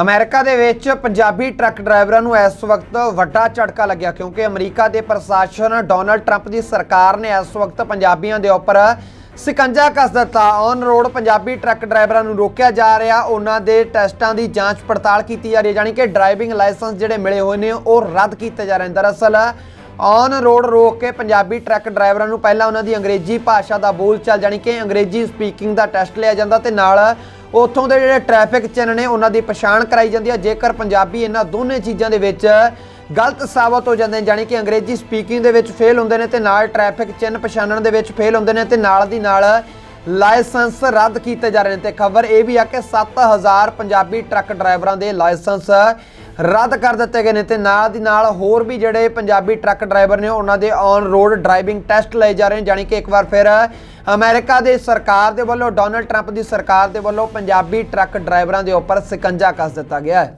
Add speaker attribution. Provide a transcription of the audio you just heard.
Speaker 1: America ਦੇ ਵਿੱਚ Punjabi truck ਡਰਾਈਵਰਾਂ ਨੂੰ ਇਸ ਵਕਤ ਵੱਡਾ ਝਟਕਾ ਲੱਗਿਆ ਕਿਉਂਕਿ ਅਮਰੀਕਾ ਦੇ ਪ੍ਰਸ਼ਾਸਨ ਡੋਨਲਡ ਟਰੰਪ ਦੀ ਸਰਕਾਰ ਨੇ ਇਸ ਵਕਤ ਪੰਜਾਬੀਆਂ ਦੇ ਉੱਪਰ ਸਿਕੰਜਾ ਕੱਸ ਦਿੱਤਾ। ਔਨ ਰੋਡ ਪੰਜਾਬੀ ਟਰੱਕ ਡਰਾਈਵਰਾਂ ਨੂੰ ਰੋਕਿਆ ਜਾ ਰਿਹਾ। ਉਹਨਾਂ ਦੇ ਟੈਸਟਾਂ ਦੀ ਜਾਂਚ ਪੜਤਾਲ ਕੀਤੀ ਜਾ ਰਹੀ ਹੈ। ਜਾਣੀ ਕਿ ਡਰਾਈਵਿੰਗ ਲਾਇਸੈਂਸ ਜਿਹੜੇ ਮਿਲੇ ਹੋਏ ਨੇ, ਉਹ ਰੱਦ ਕੀਤੇ ਜਾ ਰਹੇ ਨੇ। ਦਰਅਸਲ ਔਨ ਰੋਡ ਰੋਕ ਕੇ ਪੰਜਾਬੀ ਟਰੱਕ ਡਰਾਈਵਰਾਂ ਨੂੰ ਪਹਿਲਾਂ ਉਹਨਾਂ ਦੀ ਅੰਗਰੇਜ਼ੀ ਭਾਸ਼ਾ ਦਾ ਬੋਲ ਚਾਲ ਜਾਣੀ ਕਿ ਅੰਗਰੇਜ਼ੀ ਸਪੀਕਿੰਗ ਦਾ ਟੈਸਟ ਲਿਆ ਜਾਂਦਾ ਤੇ ਨਾਲ ਉੱਥੋਂ ਦੇ ਜਿਹੜੇ ਟ੍ਰੈਫਿਕ ਚਿੰਨ੍ਹ ਨੇ, ਉਹਨਾਂ ਦੀ ਪਛਾਣ ਕਰਾਈ ਜਾਂਦੀ ਹੈ ਜੇਕਰ ਪੰਜਾਬੀ ਇਹਨਾਂ ਦੋਨੇ ਚੀਜ਼ਾਂ ਦੇ ਵਿੱਚ ਗਲਤ ਸਾਬਤ ਹੋ ਜਾਂਦੇ ਨੇ, ਜਾਣੀ ਕਿ ਅੰਗਰੇਜ਼ੀ ਸਪੀਕਿੰਗ ਦੇ ਵਿੱਚ ਫੇਲ ਹੁੰਦੇ ਨੇ ਤੇ ਨਾਲ ਟ੍ਰੈਫਿਕ ਚਿੰਨ੍ਹ ਪਛਾਣਨ ਦੇ ਵਿੱਚ ਫੇਲ ਹੁੰਦੇ ਨੇ ਤੇ ਨਾਲ ਦੀ ਨਾਲ ਲਾਇਸੈਂਸ ਰੱਦ ਕੀਤੇ ਜਾ ਰਹੇ ਨੇ। ਤੇ ਖਬਰ ਇਹ ਵੀ ਆ ਕਿ 7000 ਪੰਜਾਬੀ ਟਰੱਕ ਡਰਾਈਵਰਾਂ ਦੇ ਲਾਇਸੈਂਸ ਰੱਦ ਕਰ ਦਿੱਤੇ ਗਏ ਨੇ ਤੇ ਨਾਲ ਦੀ ਨਾਲ ਹੋਰ ਵੀ ਜਿਹੜੇ ਪੰਜਾਬੀ ਟਰੱਕ ਡਰਾਈਵਰ ਨੇ ਉਹਨਾਂ ਦੇ ਔਨ ਰੋਡ ਡਰਾਈਵਿੰਗ ਟੈਸਟ ਲਏ ਜਾ ਰਹੇ ਨੇ, ਜਾਣੀ ਕਿ ਇੱਕ ਵਾਰ ਫਿਰ ਅਮਰੀਕਾ ਦੇ ਸਰਕਾਰ ਦੇ ਵੱਲੋਂ ਡੋਨਲਡ ਟਰੰਪ ਦੀ ਸਰਕਾਰ ਦੇ ਵੱਲੋਂ ਪੰਜਾਬੀ ਟਰੱਕ ਡਰਾਈਵਰਾਂ ਦੇ ਉੱਪਰ ਸਿਕੰਜਾ ਕੱਸ ਦਿੱਤਾ ਗਿਆ ਹੈ।